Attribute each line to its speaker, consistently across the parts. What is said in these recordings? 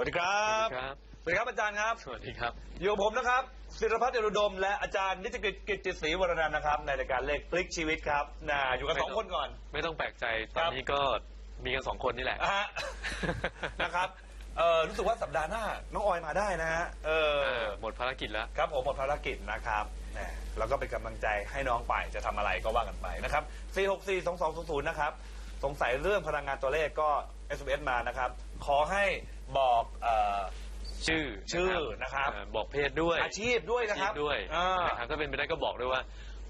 Speaker 1: วัสดีครับ
Speaker 2: ครับ
Speaker 1: สวัสดีครับอาจารย์ครับ
Speaker 2: สวัสดีครับ
Speaker 1: อยู่กับผมนะครับศิรพัฒน์เดรุดม และอาจารย์นิติกิจกิจจิตศรีวรนันท์นะครับ ในรายการเลขพลิกชีวิตครับนะอยู่กันสองคนก่อน
Speaker 2: ไม่ต้องแปลกใจต
Speaker 1: ครั
Speaker 2: อน
Speaker 1: บ
Speaker 2: นี้ก็มีกันสองคนนี่แหละ
Speaker 1: อะฮะนะครับเออรู้สึกว่าสัปดาห์หน้า น้องออยมาได้นะฮะเออ
Speaker 2: อ่าหมดภารกิจแล้ว
Speaker 1: ครับผมหมดภารกิจนะครับแหมแล้วก็เป็นกำลังใจให้น้องไปจะทำอะไรก็ว่ากันไปนะครับ4642200นะครับสงสัยเรื่องพลังงานตัวเลขก็ SMS มานะครับ ขอให้บอกเอ่อ
Speaker 2: ชื่อ
Speaker 1: ชื่อนะครับ
Speaker 2: อ่าบอกเพศด้วย
Speaker 1: อาชีพด้วยนะ
Speaker 2: อา
Speaker 1: ค
Speaker 2: ชี
Speaker 1: รั
Speaker 2: พ
Speaker 1: บ
Speaker 2: ด้วย
Speaker 1: อ่า
Speaker 2: นะครับถ้าเป็นไปได้ก็บอกด้วยว่า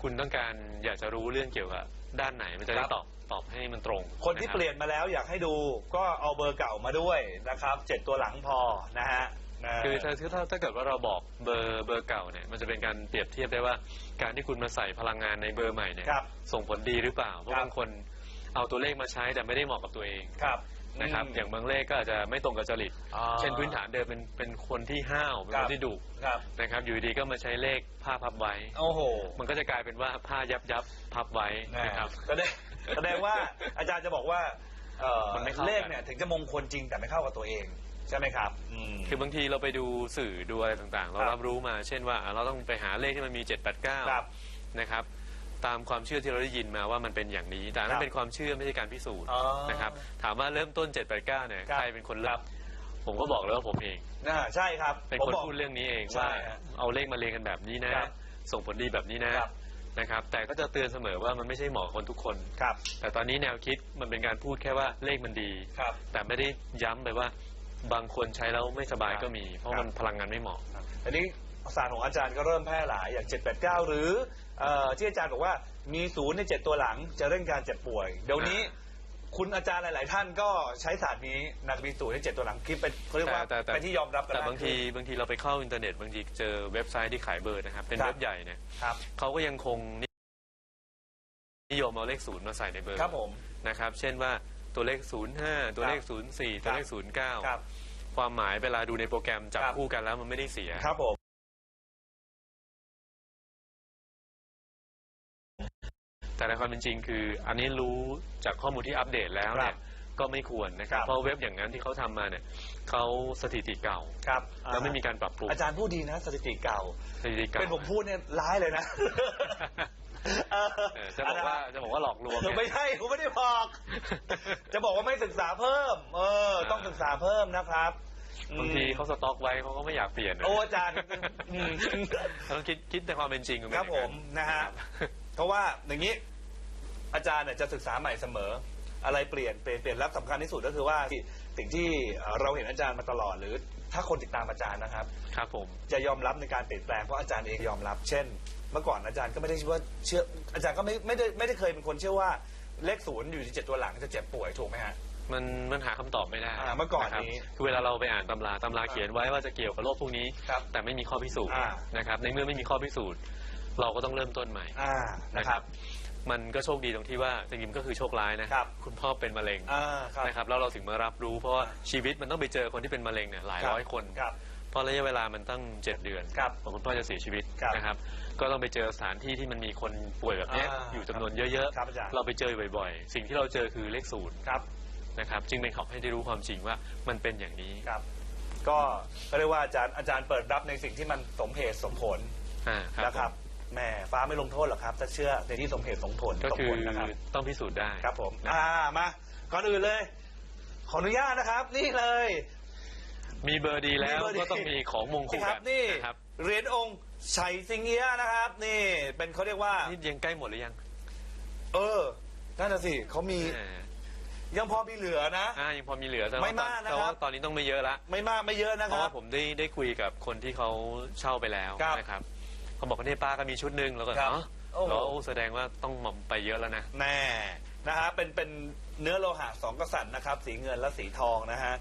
Speaker 2: คุณต้องการอยากจะรู้เรื่องเกี่ยวกับด้านไหนมันจะได้
Speaker 1: ครับ
Speaker 2: ตอบตอบให้มันตรง
Speaker 1: คนที่ะ
Speaker 2: รับ
Speaker 1: เปลี่ยนมาแล้วอยากให้ดูก็เอาเบอร์เก่ามาด้วยนะครับเจ็ดตัวหลังพอนะฮะนะ
Speaker 2: คือถ้าถ้าถ้าเกิดว่าเราบอกเบอร์เบอร์เก่าเนี่ยมันจะเป็นการเปรียบเทียบได้ว่า การที่คุณมาใส่พลังงานในเบอร์ใหม่เนี่ย
Speaker 1: ครับ
Speaker 2: ส่งผลดีหรือเปล่าเพราะ
Speaker 1: ครับ
Speaker 2: บางคนเอาตัวเลขมาใช้แต่ไม่ได้เหมาะกับตัวเอง
Speaker 1: ครับ
Speaker 2: นะครับ
Speaker 1: ม
Speaker 2: อย่างบางเลขก็อาจจะไม่ตรงกับจริต
Speaker 1: อ่า
Speaker 2: เช่นพื้นฐานเดิมเป็นเป็นคนที่ห้าวเป็น
Speaker 1: ครั
Speaker 2: ค
Speaker 1: บ
Speaker 2: นที่ดุ
Speaker 1: ครับ
Speaker 2: นะครับ อยู่ดีๆก็มาใช้เลขผ้าพับไว้
Speaker 1: โอ้โห
Speaker 2: มันก็จะกลายเป็นว่าผ้ายับยับพับไว้
Speaker 1: นะ
Speaker 2: นะครับ
Speaker 1: แสดงแสดงว่าอาจารย์จะบอกว่าเอ่อ
Speaker 2: มันไม่เข้ากัน
Speaker 1: เลขเนี่ยถึงจะมงคลจริงแต่ไม่เข้ากับตัวเอง ใช่ไหมครับอืม
Speaker 2: คือบางทีเราไปดูสื่อดูอะไรต่างๆ เรา
Speaker 1: ครับ
Speaker 2: รับรู้มา เช่นว่าอะเราต้องไปหาเลขที่มันมี 7 8
Speaker 1: ครับ
Speaker 2: 9นะครับ ตามความเชื่อที่เราได้ยินมาว่ามันเป็นอย่างนี้ แต่
Speaker 1: ครั
Speaker 2: นั่
Speaker 1: บ
Speaker 2: นเป็นความเชื่อไม่ใช่การพิสูจน์
Speaker 1: อ๋อ
Speaker 2: นะครับถามว่าเริ่มต้น7 8 9เนี่ย
Speaker 1: ครับ
Speaker 2: ใครเป็นคนเริ่มผมก็บอกเลยว่าผมเอง
Speaker 1: อ่าใช่ครับ
Speaker 2: เป็น
Speaker 1: ผม
Speaker 2: คน
Speaker 1: บอก
Speaker 2: พูดเรื่องนี้เอง
Speaker 1: ใช่
Speaker 2: ว่า
Speaker 1: ฮะ
Speaker 2: เอาเลขมาเรียงกันแบบนี้นะ
Speaker 1: ครับ
Speaker 2: ส่งผลดีแบบนี้นะครับ นะครับ แต่ก็จะเตือนเสมอว่ามันไม่ใช่เหมาะกับคนทุกคน
Speaker 1: ครับ
Speaker 2: แต่ตอนนี้แนวคิดมันเป็นการพูดแค่ว่าเลขมันดี
Speaker 1: ครับ
Speaker 2: แต่ไม่ได้ย้ำไปว่าบางคนใช้แล้วไม่สบาย
Speaker 1: ครับ
Speaker 2: ก็มี เพราะ
Speaker 1: ครับ
Speaker 2: มันพลังงานไม่เหมาะ
Speaker 1: ครับอันนี้ ศาสตร์ของอาจารย์ก็เริ่มแพร่หลายอย่าง 789 หรือเอ่อที่อาจารย์บอกว่ามีศูนย์ในเจ็ดตัวหลังจะเร่งการเจ็บป่วย เดี๋ยวนี้คุณอาจารย์หลาย ๆ ท่านก็ใช้ศาสตร์นี้นักมีศูนย์ในเจ็ดตัวหลังคิดเป็นเขาเรียกว่า
Speaker 2: แต่แต่
Speaker 1: เป็นที่ยอมรับกัน
Speaker 2: แต่
Speaker 1: มก
Speaker 2: บางที
Speaker 1: ขึ้น
Speaker 2: บางทีเราไปเข้าอินเทอร์เน็ตบางทีเจอเว็บไซต์ที่ขายเบอร์นะครับ เป็น
Speaker 1: ครับ
Speaker 2: เว็บใหญ่เนี่ย
Speaker 1: ครับ
Speaker 2: เขาก็ยังคงนิยมเอาเลขศูนย์มาใส่ในเบอร์
Speaker 1: ครับผม
Speaker 2: นะครับ เช่นว่าตัวเลข 05 ตัวเลข 04 ตัวเลข
Speaker 1: ครับ
Speaker 2: 09 ความหมายเวลาดูในโปรแกรมจับ
Speaker 1: ครับ
Speaker 2: คู่กันแล้วมันไม่ได้เสีย
Speaker 1: ครับผม
Speaker 2: แต่ในความเป็นจริงคือ อันนี้รู้จากข้อมูลที่อัปเดตแล้วเนี่
Speaker 1: ครั
Speaker 2: ย
Speaker 1: บ
Speaker 2: ก็ไม่ควรนะครับ
Speaker 1: ครับ
Speaker 2: เพราะเว็บอย่างนั้นที่เขาทำมาเนี่ยเขาสถิติเก่า
Speaker 1: ครับ
Speaker 2: แล้วไม่มีการปรับปรุง
Speaker 1: อาจารย์พูดดีนะสถิติเก่า
Speaker 2: สถิติเก่า
Speaker 1: เป็นผมพูดเนี่ยร้ายเลยนะเออ
Speaker 2: เออจะบอกว่าจะบอกว่าหลอกลวงเนี่ย
Speaker 1: ไม่ใช่ผมไม่ได้บอก จะบอกว่าไม่ศึกษาเพิ่ม เออ ต้องศึกษาเพิ่มนะครับอืม
Speaker 2: บางทีเขาสต็อกไว้เขาก็ไม่อยากเปลี่ยนนะ
Speaker 1: โอ้อาจารย์อืม
Speaker 2: เราต้องคิดคิดแต่ความเป็นจริงของน
Speaker 1: ครับ
Speaker 2: อย่าง
Speaker 1: ผมนะฮะ เพราะว่าอย่างนี้ อาจารย์เนี่ยจะศึกษาใหม่เสมอ อะไรเปลี่ยนเปลี่ยนเปลี่ยนแล้วสำคัญที่สุดก็คือว่าสิ่งที่เอ่อเราเห็นอาจารย์มาตลอด หรือถ้าคนติดตามอาจารย์นะครับ
Speaker 2: ครับผม
Speaker 1: จะยอมรับในการเปลี่ยนแปลงเพราะอาจารย์เองยอมรับ เช่น เมื่อก่อนอาจารย์ก็ไม่ได้ว่าเชื่ออาจารย์ก็ไม่ไม่ได้ไม่ได้เคยเป็นคนเชื่อว่าเลขศูนย์อยู่ที่เจ็ดตัวหลังจะเจ็บป่วยถูกไหมฮะ
Speaker 2: มันมันหาคำตอบไม่ได้
Speaker 1: อ่าเมื่อก่อนะครับนี้
Speaker 2: คือเวลาเราไปอ่านตำราตำราเขียนไว้ว่าจะเกี่ยวกับโรคพวกนี้
Speaker 1: ครับ
Speaker 2: แต่ไม่มีข้อพิสูจน์
Speaker 1: อ่า
Speaker 2: นะครับในเมื่อไม่มีข้อพิสูจน์ เราก็ต้องเริ่มต้นใหม่
Speaker 1: อ่านะครับ
Speaker 2: มันก็โชคดีตรงที่ว่าจริงๆก็คือโชคร้ายนะครับ คุณพ่อเป็นมะเร็ง
Speaker 1: อ่าครับ
Speaker 2: นะครับแล้วเราถึงมารับรู้เพราะว่าชีวิตมันต้องไปเจอคนที่เป็นมะเร็งเนี่ยหลายร้อยคน
Speaker 1: ครับ
Speaker 2: เพราะระยะเวลามันตั้งเจ็ดเดือน
Speaker 1: ครับ
Speaker 2: ของคุณพ่อจะเสียชีวิต
Speaker 1: ครับ
Speaker 2: นะครับ ก็ต้องไปเจอสถานที่ที่มันมีคนป่วยแบบเนี้ย
Speaker 1: อ่า
Speaker 2: อยู่จำนวนเยอะ
Speaker 1: ครับอาจารย์
Speaker 2: เราไปเจอบ่อยๆ สิ่งที่เราเจอคือเลขศูนย์
Speaker 1: ครับ
Speaker 2: นะครับจึงเป็นขอบให้ได้รู้ความจริงว่ามันเป็นอย่างนี้
Speaker 1: ครับก็ก็เรียกว่าอาจารย์อาจารย์เปิดรับในสิ่งที่มันสมเหตุสมผล
Speaker 2: อ่าครับ
Speaker 1: นะครับ
Speaker 2: ผม
Speaker 1: แหม่ฟ้าไม่ลงโทษหรอกครับ ถ้าเชื่อในที่สมเหตุสมผล
Speaker 2: ก็
Speaker 1: สม
Speaker 2: คือ
Speaker 1: ผลนะครับ
Speaker 2: ต้องพิสูจน์ได้
Speaker 1: ครับผม
Speaker 2: นะ
Speaker 1: อ่ามาก่อนอื่นเลย ขออนุญาตนะครับ นี่เลย
Speaker 2: มีเบอร์ดีแล้ว
Speaker 1: มีเบอร์ดี
Speaker 2: ก็ต้องมีของมงคล
Speaker 1: นี่ครับ
Speaker 2: กัน
Speaker 1: นี่
Speaker 2: นะครับ
Speaker 1: เหรียญองค์ชัยสิงเอียะนะครับ นี่ เป็นเขาเรียกว่า
Speaker 2: นี่ยังใกล้หมดหรือยัง
Speaker 1: เออนั่นน่ะสิเขามี
Speaker 2: อ่า
Speaker 1: ยังพอมีเหลือนะ
Speaker 2: อ่ายังพอมีเหลือแต่
Speaker 1: ไม่
Speaker 2: ว่าตอน
Speaker 1: มากนะครับ
Speaker 2: แต่ว่าตอนนี้ต้องไม่เยอะละ
Speaker 1: ไม่มากไม่เยอะนะ
Speaker 2: เพ
Speaker 1: ค
Speaker 2: ราะ
Speaker 1: รับ
Speaker 2: ว่าผมได้ได้คุยกับคนที่เขาเช่าไปแล้ว
Speaker 1: ครับ
Speaker 2: นะครับ เขาบอกว่าเนี่ยป้าก็มีชุดหนึ่งแล้วก็
Speaker 1: ครับ
Speaker 2: เนาะ
Speaker 1: โอ้โห
Speaker 2: แล้วแสดงว่าต้องหม่อมไปเยอะแล้วนะ
Speaker 1: แน่นะฮะเป็นเป็นเนื้อโลหะสองกษัตริย์นะครับ สีเงินและสีทองนะฮะ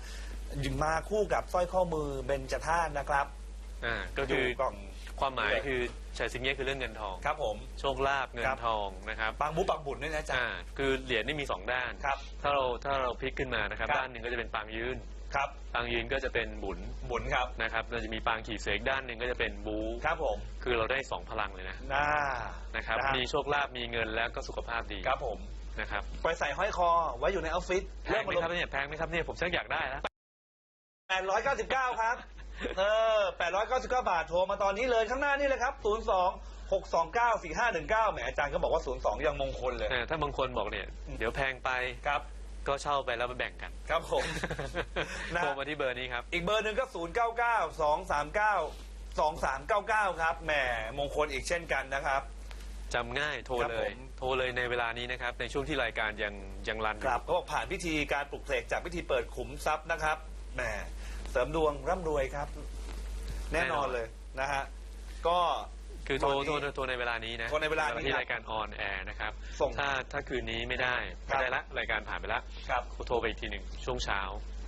Speaker 1: มาคู่กับสร้อยข้อมือเบญจธาตุนะครับ
Speaker 2: อ่า ก็คือ
Speaker 1: อยู่กล่อง
Speaker 2: ความหมายคือชัยสิงเงี้ยคือเรื่องเงินทอง
Speaker 1: ครับผม
Speaker 2: โชคลาภเงิ
Speaker 1: คนรับ
Speaker 2: ทองนะครับ
Speaker 1: ปังบุปังบุญด้วยนะจ๊ะ
Speaker 2: อ่า คือเหรียญนี่มีสองด้าน
Speaker 1: ครับ
Speaker 2: ถ้าเราถ้าเราพลิกขึ้นมานะครับ
Speaker 1: ครับ
Speaker 2: ด้านหนึ่งก็จะเป็นปางยืน
Speaker 1: ครับ
Speaker 2: ปางยืนก็จะเป็นบุญ
Speaker 1: บุญครับ
Speaker 2: นะครับเราจะมีปางขีดเสกด้านหนึ่งก็จะเป็นบู
Speaker 1: ครับผม
Speaker 2: คือเราได้สองพลังเลยนะ
Speaker 1: น่า
Speaker 2: นะครับ
Speaker 1: นะฮะ
Speaker 2: มีโชคลาภมีเงินแล้วก็สุขภาพดี
Speaker 1: ครับผม
Speaker 2: นะครับ
Speaker 1: ไปใส่ห้อยคอไว้อยู่ในออฟฟิศ
Speaker 2: แพงไหมครับเนี่ยแพงไหมครับเนี่ยผมชักอยากได้แล้ว
Speaker 1: 899 ครับ เออ 899 บาท โทรมาตอนนี้เลยข้างหน้านี่เลยครับ 02 629 4519 แหมอาจารย์ก็บอกว่า 02 ยังมงคลเลย
Speaker 2: เออถ้าบางคนบอกเนี่ย เดี๋ยวแพงไป
Speaker 1: ครับ
Speaker 2: ก็เช่าไปแล้วมาแบ่งกัน
Speaker 1: ครับผม นะ
Speaker 2: โทรมาที่เบอร์นี้ครับ
Speaker 1: อีกเบอร์หนึ่งก็ 099 239 2399 ครับ แหม มงคลอีกเช่นกันนะครับ
Speaker 2: จำง่ายโทร
Speaker 1: ครับ
Speaker 2: เล
Speaker 1: ผ
Speaker 2: ย
Speaker 1: ม
Speaker 2: โทรเลยในเวลานี้นะครับ ในช่วงที่รายการยังยังรันอ
Speaker 1: ค
Speaker 2: ยู่
Speaker 1: รับเขาบอกผ่านพิธีการปลุกเสกจากพิธีเปิดขุมทรัพย์นะครับ แหม เสริมดวงร่ำรวยครับ แน่นอนเลยนะฮะ ก็
Speaker 2: คือโทร
Speaker 1: ตอนนี้
Speaker 2: โทรโทรในเวลานี้นะ
Speaker 1: โทรในเวลานี้
Speaker 2: ที่
Speaker 1: ครับ
Speaker 2: รายการออนแอร์นะครับ
Speaker 1: ส่ง
Speaker 2: ถ้าถ้าคืนนี้ไม่ได้
Speaker 1: ครั
Speaker 2: ไม่
Speaker 1: บ
Speaker 2: ได้ละรายการผ่านไปละ
Speaker 1: ครับ
Speaker 2: โทรไปอีกทีหนึ่งช่วงเช้า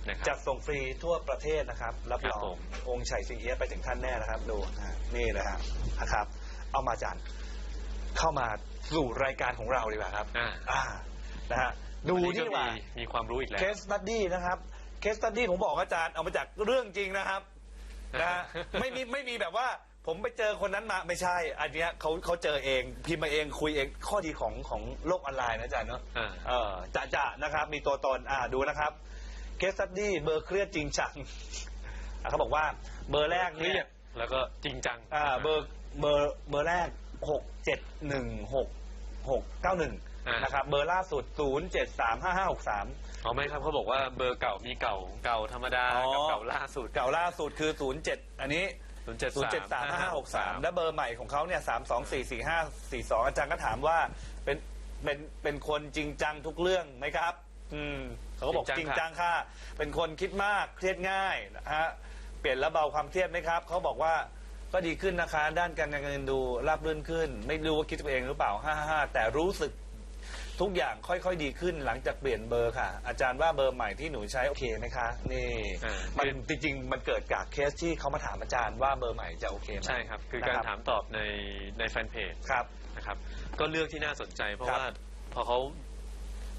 Speaker 2: นะครับ
Speaker 1: จัดส่งฟรีทั่วประเทศนะครับรับร
Speaker 2: ครั
Speaker 1: อบ
Speaker 2: ผ
Speaker 1: ง
Speaker 2: ม
Speaker 1: องค์ชัยสิงเอียะไปถึงท่านแน่นะครับดูนะฮะนี่นะฮะนะครับ เอามาจานเข้ามาสู่รายการของเราดีกว่าครับ
Speaker 2: อ่า
Speaker 1: อ่านะฮะดู
Speaker 2: วันนี้
Speaker 1: ที่
Speaker 2: ก็
Speaker 1: ดีกว่า
Speaker 2: มีมีความรู้อีกแล้ว
Speaker 1: เคสตัดดี้นะครับ เคสตัดดี้ผมบอกอาจารย์เอามาจากเรื่องจริงนะครับนะฮะ ไม่มีไม่มีแบบว่า ผมไปเจอคนนั้นมาไม่ใช่ อันเนี้ยเขาเขาเจอเองพิมพ์มาเองคุยเองข้อดีของของโลกออนไลน์นะอาจารย์เนาะ
Speaker 2: อ่า
Speaker 1: เออจะจะนะครับ มีตัวตนอ่าดูนะครับเคสตัดดี้เบอร์เครียดจริงจังอะเขาบอกว่าเบอร์แรก
Speaker 2: เครี
Speaker 1: เนี่ยย
Speaker 2: ดแล้วก็จริงจัง
Speaker 1: อ่าเบอร์เบอร์เบอร์แรกหกเจ็ดหนึ่งหกหกเก้าหนึ่ง
Speaker 2: อ่าน
Speaker 1: นะครับเบอร์ล่าสุดศูนย์เจ็ดสามห้าห้าหกสาม
Speaker 2: เอาไหมครับเขาบอกว่าเบอร์เก่ามีเก่าเก่าธรรมดา
Speaker 1: อ๋อ
Speaker 2: กับเก่าล่าสุด
Speaker 1: เก่าล่าสุดคือ 07 อันนี้
Speaker 2: 0 7
Speaker 1: 0 7 3 5 5 6 3 และเบอร์ใหม่ของเขาเนี่ย3 2 4 4 5 4 2 อาจารย์ก็ถามว่าเป็นเป็นเป็นคนจริงจังทุกเรื่องไหมครับ อืมเขาก็บอกจริงจังค่ะ เป็นคนคิดมากเครียดง่ายนะฮะเปลี่ยนแล้วเบาความเครียดไหมครับ เขาบอกว่าก็ดีขึ้นนะคะ ด้านการเงินดูราบรื่นขึ้น ไม่รู้ว่าคิดตัวเองหรือเปล่า 555แต่รู้สึก ทุกอย่างค่อยๆดีขึ้นหลังจากเปลี่ยนเบอร์ค่ะ อาจารย์ว่าเบอร์ใหม่ที่หนูใช้โอเคไหมคะนี่
Speaker 2: อ่า
Speaker 1: มันจริงๆ มันเกิดจากเคสที่เขามาถามอาจารย์ว่าเบอร์ใหม่จะโอเคไหม
Speaker 2: ใช่ครับ คือการ
Speaker 1: นะ
Speaker 2: ถามตอบในในแฟนเพจ
Speaker 1: ครับ
Speaker 2: นะครับ ก็เลือกที่น่าสนใจ เพราะ
Speaker 1: ครับ
Speaker 2: ว่าพอเขา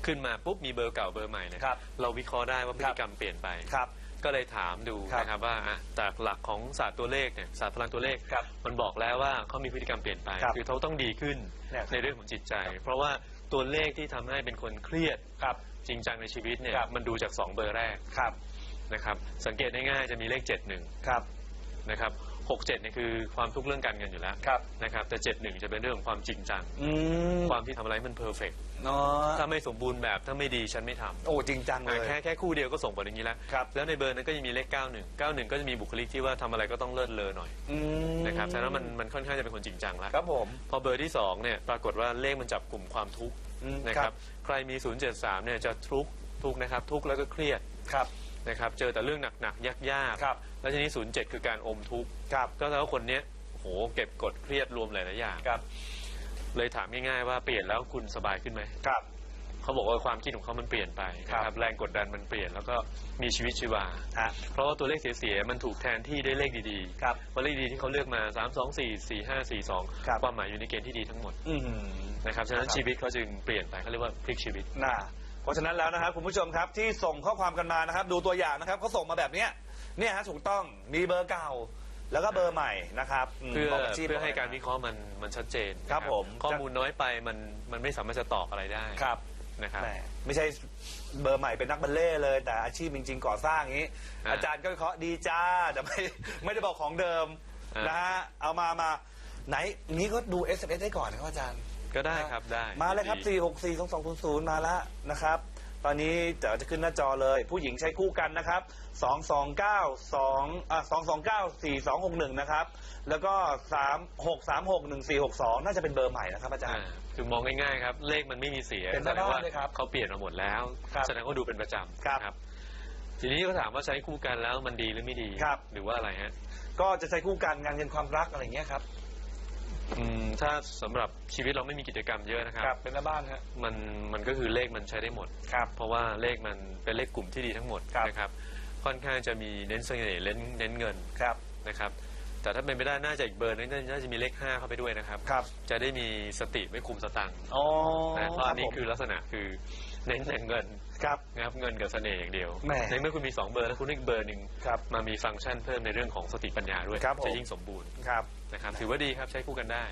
Speaker 2: ขึ้นมาปุ๊บมีเบอร์เก่าเบอร์ใหม่เนี่ย
Speaker 1: ครับ
Speaker 2: เราวิเคราะห์ได้ว่าพฤ
Speaker 1: ครั
Speaker 2: ติ
Speaker 1: บ
Speaker 2: กรรมเปลี่ยนไป
Speaker 1: ครับ
Speaker 2: ก็เลยถามดู
Speaker 1: ครับ
Speaker 2: นะครับว่าอะจากหลักของศาสตร์ตัวเลขเนี่ยศาสตร์พลังตัวเลข
Speaker 1: ครับ
Speaker 2: มันบอกแล้วว่าเขามีพฤติกรรมเปลี่ยนไป
Speaker 1: ครับ
Speaker 2: คือเขาต้องดีขึ้น
Speaker 1: เนี่ยครับ
Speaker 2: ในเรื่องของจิตใจ เพราะว่า ตัวเลขที่ทำให้เป็นคนเครียด
Speaker 1: ครับ
Speaker 2: จริงจังในชีวิตเนี่ย
Speaker 1: ครับ
Speaker 2: มันดูจากสองเบอร์แรก
Speaker 1: ครับ
Speaker 2: นะครับสังเกตได้ง่ายจะมีเลข 71
Speaker 1: ครับ
Speaker 2: นะครับ 67เนี่ยคือความทุกข์เรื่องการเงินอยู่แล้ว
Speaker 1: ครับ
Speaker 2: นะครับแต่ 71 จะเป็นเรื่องของความจริงจัง
Speaker 1: อืม
Speaker 2: ความที่ทำอะไรมันเพอร์เฟก
Speaker 1: เนาะ
Speaker 2: ถ้าไม่สมบูรณ์แบบถ้าไม่ดีฉันไม่ทำ
Speaker 1: โอ้จริงจังเลย
Speaker 2: แค่แค่คู่เดียวก็ส่งผลอย่างนี้แล้ว
Speaker 1: ครับ
Speaker 2: แล้วในเบอร์นั้นก็ยังมีเลข 91 91 ก็จะมีบุคลิกที่ว่าทำอะไรก็ต้องเลิศเลอหน่อย
Speaker 1: อืม
Speaker 2: นะครับฉะนั้นมันมันค่อนข้างจะเป็นคนจริงจังแล้ว
Speaker 1: ครับผม
Speaker 2: พอเบอร์ที่2เนี่ยปรากฏว่าเลขมันจับกลุ่มความทุกข์
Speaker 1: อืม
Speaker 2: นะครับใครมี 073เนี่ยจะทุกข์ทุกข์นะครับทุกข์แล้วก็เครียด
Speaker 1: ครับ
Speaker 2: นะครับเจอแต่เรื่องหนักๆยาก
Speaker 1: ครับ
Speaker 2: ๆแล้วทีนี้ 07 คือการอมทุกข์
Speaker 1: ครับ
Speaker 2: ก็แปลว่าคนเนี้ยโหเก็บกดเครียดรวมหลายๆอย่าง
Speaker 1: ครับ
Speaker 2: เลยถามง่ายๆว่าเปลี่ยนแล้วคุณสบายขึ้นไหม
Speaker 1: ครับ
Speaker 2: เขาบอกว่าความคิดของเขามันเปลี่ยนไป
Speaker 1: ครับ
Speaker 2: นะครับแรงกดดันมันเปลี่ยนแล้วก็มีชีวิตชีวา
Speaker 1: ฮะ
Speaker 2: เพราะว่าตัวเลขเสียๆมันถูกแทนที่ด้วยเลขดีๆ
Speaker 1: ครับ
Speaker 2: เพราะเลขดีที่เขาเลือกมา 3 2 4 4 5 4 2
Speaker 1: ครับ
Speaker 2: ความหมายอยู่ในเกณฑ์ที่ดีทั้งหมด
Speaker 1: อืม
Speaker 2: นะครับฉะนั้น
Speaker 1: นะครับ
Speaker 2: ชีวิตเขาจึงเปลี่ยนไปเขาเรียกว่าพลิกชีวิต
Speaker 1: น่า เพราะฉะนั้นแล้วนะครับคุณผู้ชมครับที่ส่งข้อความกันมานะครับ ดูตัวอย่างนะครับเขาส่งมาแบบเนี้ยเนี่ยฮะถูกต้องมีเบอร์เก่า แล้วก็เบอร์ใหม่นะครับม
Speaker 2: เพื่อบ
Speaker 1: กาชีพ
Speaker 2: เพื่อให้
Speaker 1: บะไกา
Speaker 2: รวิเคราะห์มันมันชัดเจน
Speaker 1: ครับ
Speaker 2: นะ
Speaker 1: ผม
Speaker 2: ข้อมูลน้อยไปมันมันไม่สามารถจะตอบอะไรได้
Speaker 1: ครับ
Speaker 2: นะครับ
Speaker 1: แหมไม่ใช่เบอร์ใหม่เป็นนักบัลเล่ต์เลย แต่อาชีพจริง ๆ ก่อสร้างอย่างนี้
Speaker 2: อ่า
Speaker 1: อาจารย์ก็วิเคราะห์ดีจ้าแต่ไม่ไม่ได้บอกของเดิม
Speaker 2: อ่าน
Speaker 1: นะฮะเอามามาไหนนี้ก็ดู s อ s ได้ก่อนนะครับอาจารย์
Speaker 2: ก็ได้ครับได้
Speaker 1: มาเลยครับ
Speaker 2: ดี
Speaker 1: 4 6 4 2 2 0 0 มาแล้วนะครับ ตอนนี้เดี๋ยวจะขึ้นหน้าจอเลย ผู้หญิงใช้คู่กันนะครับ 229 2อะ229 4261 นะครับ แล้วก็ 3 6 3 6 1 4 6 2 น่าจะเป็นเบอร์ใหม่นะครับอาจาร
Speaker 2: อ่า
Speaker 1: ย์
Speaker 2: คือมองง่ายๆครับ เลขมันไม่มีเสีย
Speaker 1: เป็น
Speaker 2: แสดงว่า
Speaker 1: บ้านๆเลยครับ
Speaker 2: เขาเปลี่ยนมาหมดแล้ว
Speaker 1: ครับ
Speaker 2: แสดงว่าดูเป็นประจำ
Speaker 1: ครับ
Speaker 2: นะทีนี้ก็ถามว่าใช้คู่กันแล้วมันดีหรือไม่ดี
Speaker 1: ครับ
Speaker 2: หรือว่าอะไรฮะ
Speaker 1: ก็จะใช้คู่กันงานเงินความรักอะไรอย่างเงี้ยครับ
Speaker 2: อืมถ้าสำหรับชีวิตเราไม่มีกิจกรรมเยอะนะครับ
Speaker 1: เป็นแม่บ้านครับ
Speaker 2: มันมันก็คือเลขมันใช้ได้หมด
Speaker 1: ครับ
Speaker 2: เพราะว่าเลขมันเป็นเลขกลุ่มที่ดีทั้งหมด
Speaker 1: ครับ
Speaker 2: นะครับ ค่อนข้างจะมีเน้นเสน่ห์เน้นเน้นเงิน
Speaker 1: ครับ
Speaker 2: นะครับ แต่ถ้าเป็นไปได้น่าจะอีกเบอร์นึงน่าจะมีเลข5เข้าไปด้วยนะครับ
Speaker 1: ครับ
Speaker 2: จะได้มีสติไม่คุมสตังค์
Speaker 1: อ๋อ
Speaker 2: นะเพราะอันนี้
Speaker 1: ผม
Speaker 2: คือลักษณะคือเน้นแต่เงิน
Speaker 1: ครับ
Speaker 2: นะครับเงินกับเสน่ห์อย่างเดียว
Speaker 1: แหม
Speaker 2: ในเมื่อคุณมี2เบอร์แล้วคุณอีกเบอร์หนึ่ง
Speaker 1: ครับ
Speaker 2: มามีฟังก์ชันเพิ่มในเรื่องของสติปัญญาด้วย
Speaker 1: ครับผม
Speaker 2: จะยิ่งสมบูรณ์
Speaker 1: ครับ
Speaker 2: นะครับ ถือว่าดีครับใช้คู่กันได้